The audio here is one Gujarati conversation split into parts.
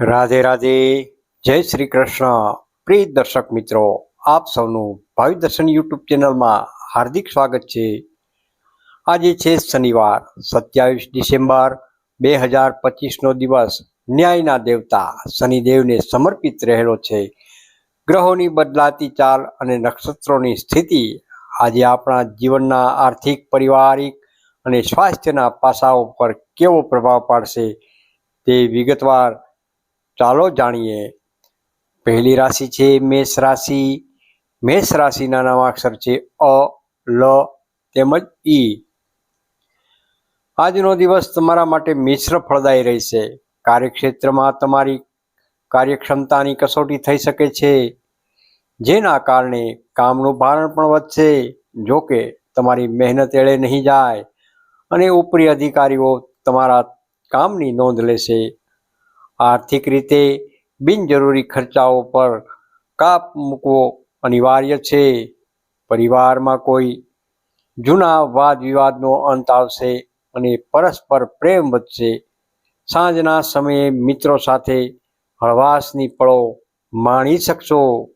રાધે રાધે, જય શ્રી કૃષ્ણ. પ્રિય દર્શક મિત્રો, આપ સૌનું ભાવિ દર્શન યુટ્યુબ ચેનલમાં હાર્દિક સ્વાગત છે. આજે છે શનિવાર, સત્યાવીસ ડિસેમ્બર બે હજાર પચીસનો દિવસ. ન્યાયના દેવતા શનિદેવને સમર્પિત રહેલો છે. ગ્રહોની બદલાતી ચાલ અને નક્ષત્રોની સ્થિતિ આજે આપણા જીવનના આર્થિક, પારિવારિક અને સ્વાસ્થ્યના પાસાઓ પર કેવો પ્રભાવ પાડશે તે વિગતવાર ચાલો જાણીએ. પહેલી રાશિ છે મેષ રાશિ. મેષ રાશિના નામાક્ષર છે અ, લ, તેમજ ઈ આજનો દિવસ તમારા માટે મિશ્ર ફળદાયી રહેશે. કાર્યક્ષેત્રમાં તમારી કાર્યક્ષમતાની કસોટી થઈ શકે છે. જેના કારણે કામનું ભારણ પણ વધશે. જો કે તમારી મહેનત એળે નહીં જાય અને ઉપરી અધિકારીઓ તમારા કામની નોંધ લેશે. આર્થિક રીતે બિનજરૂરી ખર્ચાઓ પર કાપ મૂકવો અનિવાર્ય છે. પરિવારમાં કોઈ જૂના વાદ વિવાદનો અંત આવશે અને પરસ્પર પ્રેમ વધશે. સાંજના સમયે મિત્રો સાથે હળવાશની પળો માણી શકશો.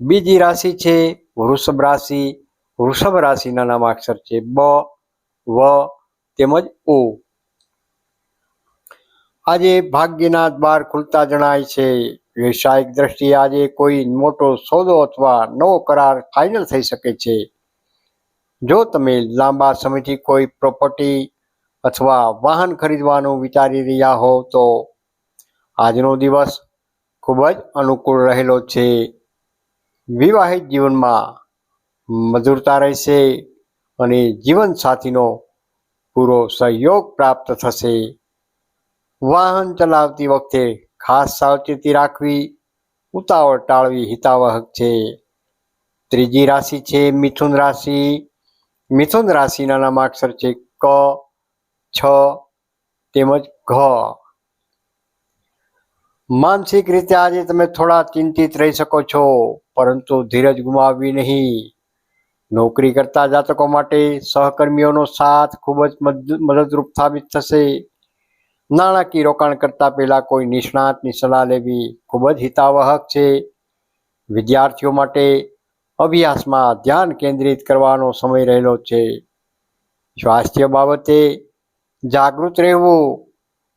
બીજી રાશિ છે વૃષભ રાશિ. વૃષભ રાશિના નામાક્ષર છે બ, વ, તેમજ ઓ. આજે ભાગ્યના દ્વાર ખુલતા જણાય છે. વ્યવસાયિક દ્રષ્ટિએ આજે કોઈ મોટો સોદો અથવા નવો કરાર ફાઇનલ થઈ શકે છે. જો તમે લાંબા સમયથી કોઈ પ્રોપર્ટી અથવા વાહન ખરીદવાનું વિચારી રહ્યા હો, તો આજનો દિવસ ખૂબ જ અનુકૂળ રહેલો છે. વિવાહિત જીવનમાં મધુરતા રહેશે અને જીવનસાથીનો પૂરો સહયોગ પ્રાપ્ત થશે. વાહન ચલાવતી વખતે ખાસ સાવચેતી રાખવી, ઉતાવળ ટાળવી હિતાવહક છે. ત્રીજી રાશિ છે મિથુન રાશિ. મિથુન રાશિના નામાક્ષર છે ક, છ, તેમજ ઘ. માનસિક રીતે આજે તમે થોડા ચિંતિત રહી શકો છો, પરંતુ ધીરજ ગુમાવવી નહીં. નોકરી કરતા જાતકો માટે સહકર્મીઓનો સાથ ખૂબ જ મદ- મદદરૂપ સાબિત થશે. નાણાકીય રોકાણ કરતા પહેલા કોઈ નિષ્ણાતની સલાહ લેવી ખૂબ જ હિતાવહક છે. વિદ્યાર્થીઓ માટે અભ્યાસમાં ધ્યાન કેન્દ્રિત કરવાનો સમય રહેલો છે. સ્વાસ્થ્ય બાબતે જાગૃત રહેવું,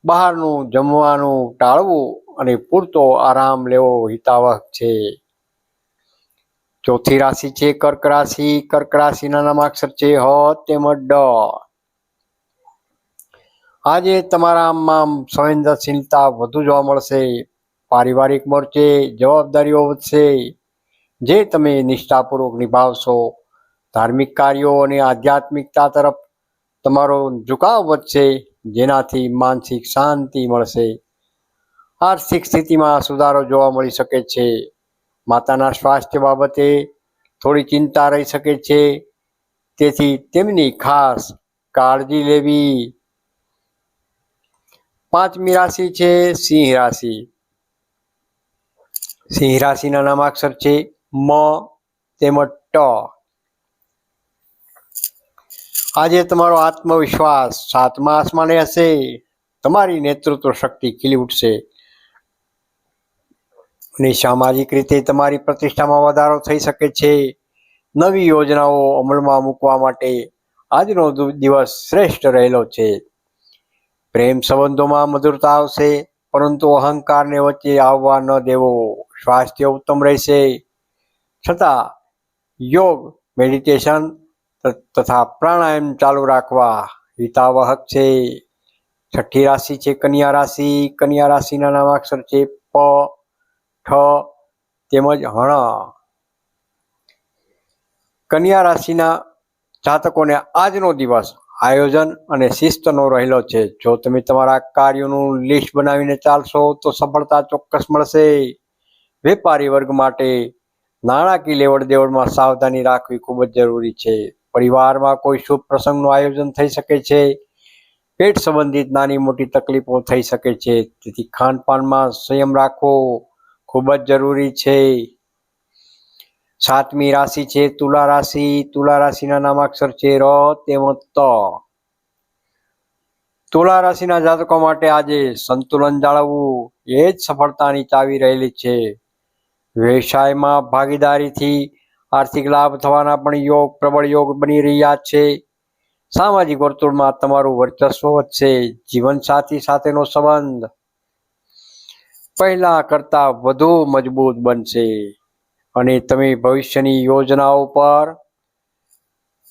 બહારનું જમવાનું ટાળવું અને પૂરતો આરામ લેવો હિતાવહક છે. ચોથી રાશિ છે કર્ક રાશિ. કર્ક રાશિના નામાક્ષર છે હ તેમજ ડ. આજે તમારામાં સંવેદનશીલતા વધુ જોવા મળશે, પારિવારિક મોરચે જવાબદારીઓ વધશે, જે તમે નિષ્ઠાપૂર્વક નિભાવશો, ધાર્મિક કાર્યો અને આધ્યાત્મિકતા તરફ તમારો ઝુકાવ વધશે, જેનાથી માનસિક શાંતિ મળશે. આર્થિક સ્થિતિમાં સુધારો જોવા મળી શકે છે. માતાના સ્વાસ્થ્ય બાબતે થોડી ચિંતા રહી શકે છે. તેથી તેમની ખાસ કાળજી લેવી પાંચમી રાશિ છે, સિંહ રાશિ. સિંહ રાશિના નામાક્ષર છે, મ તેમજ ટ. આજે તમારો આત્મવિશ્વાસ સાતમા આસમાને હશે. તમારી નેતૃત્વ શક્તિ ખીલી ઉઠશે. અને સામાજિક રીતે તમારી પ્રતિષ્ઠામાં વધારો થઈ શકે છે. નવી યોજનાઓ અમલમાં મૂકવા માટે આજનો દિવસ શ્રેષ્ઠ રહેલો છે. પ્રેમ સંબંધોમાં મધુરતા આવશે, પરંતુ અહંકારને વચ્ચે આવવા ન દેવો. સ્વાસ્થ્ય ઉત્તમ રહેશે. છતાં, યોગ, મેડિટેશન તથા પ્રાણાયામ ચાલુ રાખવા હિતાવહક છે. છઠ્ઠી રાશિ છે કન્યા રાશિ. કન્યા રાશિના નામાક્ષર છે પ, ઠ, તેમજ હણ. કન્યા રાશિના જાતકોને આજનો દિવસ આયોજન અને શિસ્તનો રહેલો છે. જો તમે તમારા કાર્યોનું લિસ્ટ બનાવીને ચાલશો, તો સફળતા ચોક્કસ મળશે. વેપારી વર્ગ માટે નાણાકીય લેવડ દેવડમાં સાવધાની રાખવી ખૂબ જ જરૂરી છે. પરિવારમાં કોઈ શુભ પ્રસંગનું આયોજન થઈ શકે છે. પેટ સંબંધિત નાની મોટી તકલીફો થઈ શકે છે. તેથી ખાનપાનમાં સંયમ રાખવો ખૂબ જ જરૂરી છે. સાતમી રાશિ છે, તુલા રાશિ. તુલા રાશિના નામાક્ષર છે, ર તેમજ ત. તુલા રાશિના જાતકો માટે આજે સંતુલન જાળવવું એ જ સફળતાની ચાવી રહેલી છે. વ્યવસાયમાં ભાગીદારીથી આર્થિક લાભ થવાના પણ યોગ, પ્રબળ યોગ બની રહ્યા છે. સામાજિક વર્તુળમાં તમારું વર્ચસ્વ વધશે, જીવનસાથી સાથેનો સંબંધ પહેલા કરતા વધુ મજબૂત બનશે. અને તમે ભવિષ્યની યોજનાઓ પર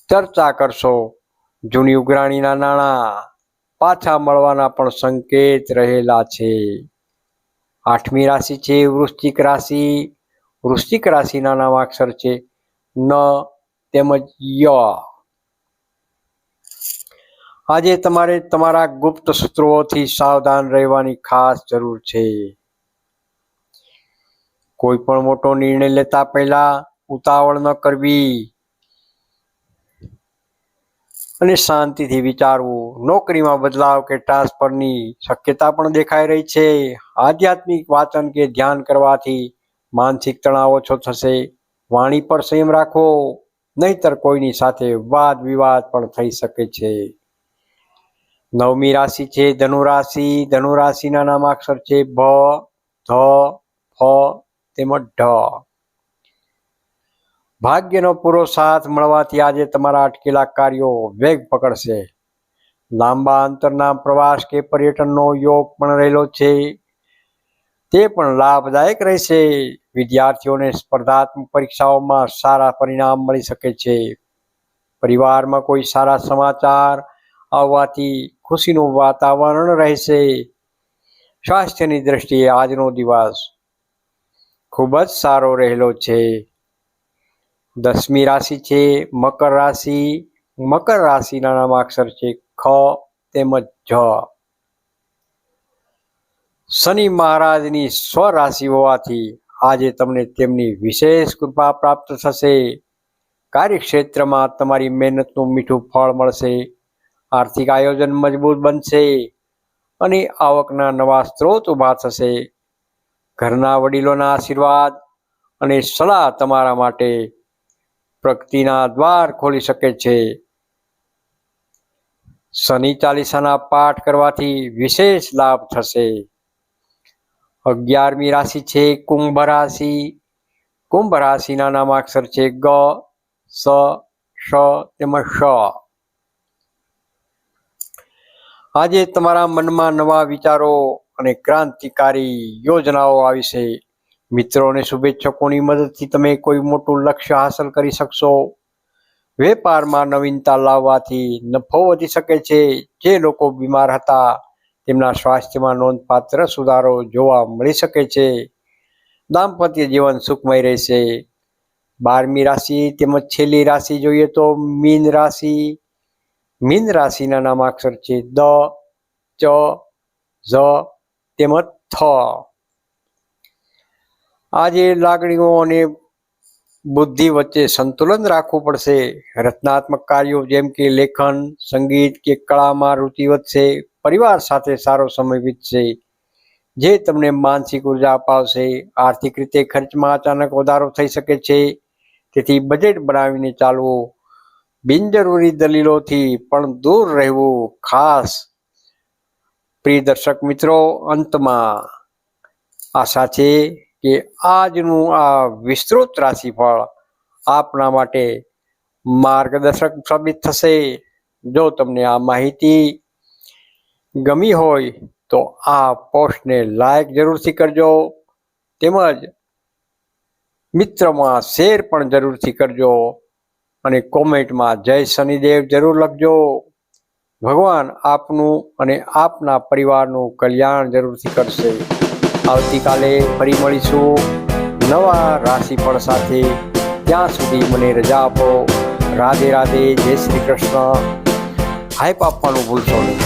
ચર્ચા કરશો. જૂની ઉઘરાણીના નાણાં પાછા મળવાના પણ સંકેત રહેલા છે. આઠમી રાશિ છે, વૃશ્ચિક રાશિ. વૃશ્ચિક રાશિના નામાક્ષર છે ન તેમજ ય. આજે તમારે તમારા ગુપ્ત સૂત્રોથી સાવધાન રહેવાની ખાસ જરૂર છે. કોઈ પણ મોટો નિર્ણય લેતા પહેલા ઉતાવળ ન કરવી. અને શાંતિથી વિચારવું. નોકરીમાં બદલાવ કે ટ્રાન્સફરની શક્યતા પણ દેખાઈ રહી છે. આધ્યાત્મિક વાચન કે ધ્યાન કરવાથી માનસિક તણાવ ઓછો થશે. વાણી પર સંયમ રાખો. નહીતર કોઈની સાથે વાદ વિવાદ પણ થઈ શકે છે. નવમી રાશિ છે ધનુ રાશિ ધનુ રાશિના નામાક્ષર છે ભ ધ તેમજ ઢ. ભાગ્યનો પૂરો સાથ મળવાથી આજે તમારા અટકેલા કાર્યો વેગ પકડશે. લાંબા અંતરના પ્રવાસ કે પર્યટનનો યોગ પણ રહેલો છે. તે પણ લાભદાયક રહેશે. વિદ્યાર્થીઓને સ્પર્ધાત્મક પરીક્ષાઓમાં સારા પરિણામ મળી શકે છે. પરિવારમાં કોઈ સારા સમાચાર આવવાથી ખુશીનું વાતાવરણ રહેશે. સ્વાસ્થ્યની દ્રષ્ટિએ આજનો દિવસ ખૂબ જ સારો રહેલો છે. દસમી રાશિ છે, મકર રાશિ. મકર રાશિના નામાક્ષર છે ખ તેમજ જ. શનિ મહારાજની સ્વરાશિ હોવાથી આજે તમને તેમની વિશેષ કૃપા પ્રાપ્ત થશે. કાર્યક્ષેત્રમાં તમારી મહેનતનું મીઠું ફળ મળશે. આર્થિક આયોજન મજબૂત બનશે. અને આવકના નવા સ્ત્રોત ઊભા થશે. ઘરના વડીલોના આશીર્વાદ અને સલાહ તમારા માટે પ્રગતિના દ્વાર ખોલી શકે છે. શનિ ચાલીસાના પાઠ કરવાથી વિશેષ લાભ થશે. અગિયારમી રાશિ છે કુંભ રાશિ. કુંભ રાશિના નામાક્ષર છે ગ, સ શ તેમજ શ આજે તમારા મનમાં નવા વિચારો અને ક્રાંતિકારી યોજનાઓ આવી છે. મિત્રો અને શુભેચ્છકોની મદદથી તમે કોઈ મોટું લક્ષ્ય હાંસલ કરી શકશો. વેપારમાં નવીનતા લાવવાથી નફો વધી શકે છે. જે લોકો બીમાર હતા, તેમના સ્વાસ્થ્યમાં નોંધપાત્ર સુધારો જોવા મળી શકે છે. દાંપત્ય જીવન સુખમય રહેશે. બારમી રાશિ તેમજ છેલ્લી રાશિ જોઈએ તો મીન રાશિ. મીન રાશિના નામાક્ષર છે દ, ચ, ઝ તેમજ થ. આજે લાગણીઓ અને બુદ્ધિ વચ્ચે સંતુલન રાખવું પડશે. રચનાત્મક કાર્યો જેમ કે લેખન, સંગીત કે કળામાં રુચિ વધશે. પરિવાર સાથે સારો સમય વીતશે. જે તમને માનસિક ઊર્જા અપાવશે. આર્થિક રીતે ખર્ચમાં અચાનક વધારો થઈ શકે છે. તેથી બજેટ બનાવીને ચાલવું બિનજરૂરી દલીલોથી પણ દૂર રહેવું ખાસ પ્રિય દર્શક મિત્રો, અંતમાં આશા છે કે આજનું આ વિસ્તૃત રાશિફળ આપના માટે માર્ગદર્શક સાબિત થશે. જો તમને આ માહિતી ગમી હોય તો આ પોસ્ટને લાઈક જરૂરથી કરજો. તેમજ મિત્રમાં શેર પણ જરૂરથી કરજો અને કોમેન્ટમાં જય શનિદેવ જરૂર લખજો. ભગવાન આપનું અને આપના પરિવારનું કલ્યાણ જરૂરથી કરશે. આવતીકાલે ફરી મળીશું. નવા રાશિફળ સાથે. ત્યાં સુધી મને રજા આપો. રાધે રાધે, જય શ્રી કૃષ્ણ. હાઈપ આપવાનું ભૂલશો નહીં.